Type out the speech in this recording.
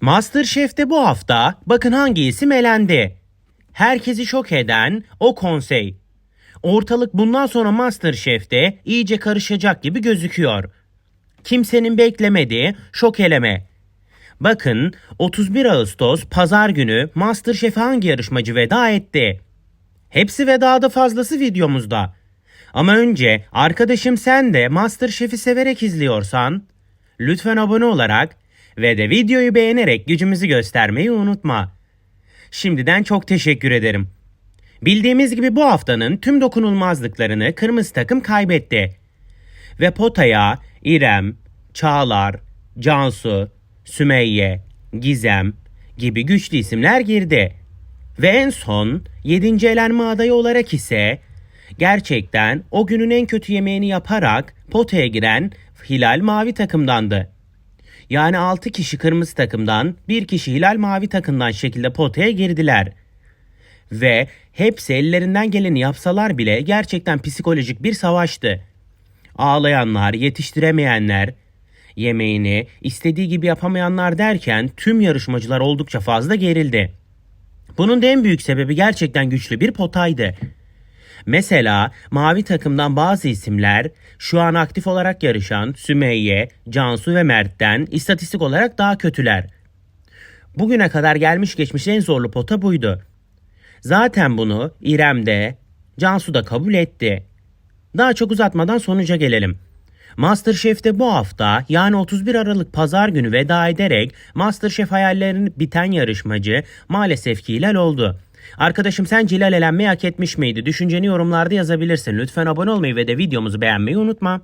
Masterchef'te bu hafta bakın hangi isim elendi. Herkesi şok eden o konsey. Ortalık bundan sonra Masterchef'te iyice karışacak gibi gözüküyor. Kimsenin beklemediği şok eleme. Bakın 31 Ağustos pazar günü Masterchef'e hangi yarışmacı veda etti? Hepsi ve daha da fazlası videomuzda. Ama önce arkadaşım sen de Masterchef'i severek izliyorsan lütfen abone olarak ve de videoyu beğenerek gücümüzü göstermeyi unutma. Şimdiden çok teşekkür ederim. Bildiğimiz gibi bu haftanın tüm dokunulmazlıklarını kırmızı takım kaybetti. Ve potaya İrem, Çağlar, Cansu, Sümeyye, Gizem gibi güçlü isimler girdi. Ve en son 7. elenme adayı olarak ise gerçekten o günün en kötü yemeğini yaparak potaya giren Hilal Mavi takımdandı. Yani 6 kişi kırmızı takımdan, 1 kişi Hilal Mavi takımdan şekilde potaya girdiler. Ve hepsi ellerinden geleni yapsalar bile gerçekten psikolojik bir savaştı. Ağlayanlar, yetiştiremeyenler, yemeğini istediği gibi yapamayanlar derken tüm yarışmacılar oldukça fazla gerildi. Bunun da en büyük sebebi gerçekten güçlü bir potaydı. Mesela mavi takımdan bazı isimler şu an aktif olarak yarışan Sümeyye, Cansu ve Mert'ten istatistik olarak daha kötüler. Bugüne kadar gelmiş geçmiş en zorlu pota buydu. Zaten bunu İrem de Cansu da kabul etti. Daha çok uzatmadan sonuca gelelim. Masterchef'te bu hafta yani 31 Aralık pazar günü veda ederek Masterchef hayallerini biten yarışmacı maalesef ki Hilal oldu. Arkadaşım sen Hilal elenmeyi hak etmiş miydi? Düşünceni yorumlarda yazabilirsin. Lütfen abone olmayı ve de videomuzu beğenmeyi unutma.